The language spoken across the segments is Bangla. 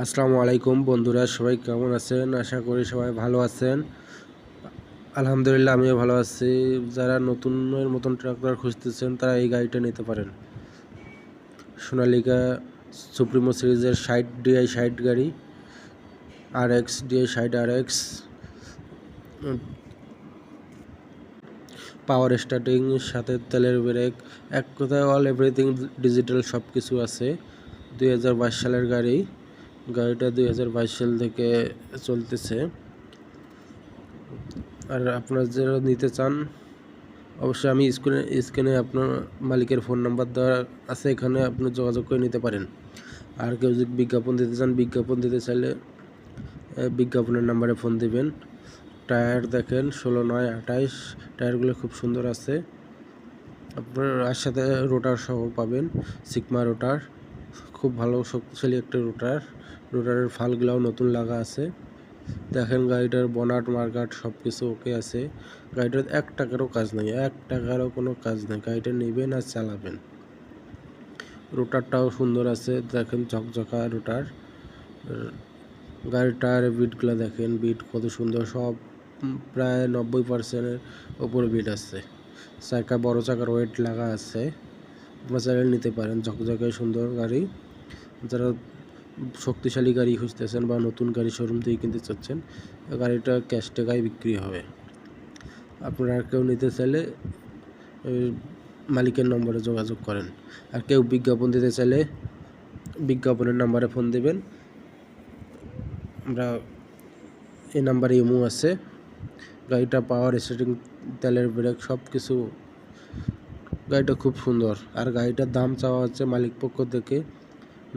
আসসালামু আলাইকুম বন্ধুরা, সবাই কেমন আছেন? আশা করি সবাই ভালো আছেন। আলহামদুলিল্লাহ, আমিও ভালো আছি। যারা নতুনের মতন ট্রাক্টর খুঁজতেছেন, তারা এই গাড়িটা নিতে পারেন। সোনালিকা সুপ্রিমো সিরিজের ষাট ডিআই ষাট গাড়ি আর এক্স ডিআই ষাট আর এক্স পাওয়ার স্টার্টিং, সাথে তেলের ব্রেক, এক কথায় অল এভরিথিং ডিজিটাল সব কিছু আছে। দুই হাজার বাইশ সালের গাড়ি। গাড়িটা দুই হাজার বাইশ সাল থেকে চলতেছে। আর আপনারা যারা নিতে চান, অবশ্যই আমি স্ক্রিনে স্ক্রিনে আপনার মালিকের ফোন নাম্বার দেওয়া আছে, এখানে আপনি যোগাযোগ করে নিতে পারেন। আর কেউ যদি বিজ্ঞাপন দিতে চান, বিজ্ঞাপন দিতে চাইলে বিজ্ঞাপনের নাম্বারে ফোন দিবেন। টায়ার দেখেন, ষোলো নয় আঠাইশ, টায়ারগুলো খুব সুন্দর আছে। আপনার সাথে রোটার সহ পাবেন সিকমা রোটার। খুব ভালো শক্তিশালী একটা রোটার। রোটারের ফালগুলাও নতুন লাগা আছে। দেখেন গাড়িটার বনাট মার্কাট সব কিছু ওকে আছে। গাড়িটার এক টাকারও কাজ নেই, এক টাকারও কোনো কাজ নেই। গাড়িটা নেবেন আর চালাবেন। রোটারটাও সুন্দর আছে, দেখেন ঝকঝকা রোটার। গাড়ির টায়ারের বিটগুলো দেখেন, বিট কত সুন্দর, সব প্রায় নব্বই পার্সেন্টের ওপরে বিট আছে। চাকা, বড় চাকার ওয়েট লাগা আছে। আপনারা চাইলে নিতে পারেন, ঝকঝকে সুন্দর গাড়ি। যারা শক্তিশালী গাড়ি খুঁজতেছেন বা নতুন গাড়ি শোরুম থেকে কিনতে চাচ্ছেন, গাড়িটা ক্যাশ টাকায় বিক্রি হবে। আপনারা কেউ নিতে চাইলে মালিকের নম্বরে যোগাযোগ করেন। আর কেউ বিজ্ঞাপন দিতে চাইলে বিজ্ঞাপনের নাম্বারে ফোন দেবেন। আমরা এই নাম্বারে ইমো আছে। গাড়িটা পাওয়ার স্টার্টিং তেলের ব্রেক সব কিছু গাড়িটা খুব সুন্দর। আর গাড়িটার দাম চাওয়া হচ্ছে মালিক পক্ষ থেকে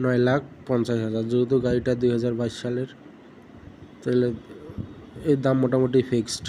নয় লাখ পঞ্চাশ হাজার, যেহেতু গাড়িটা দুই হাজার বাইশ সালের, তাহলে এর দাম মোটামুটি ফিক্সড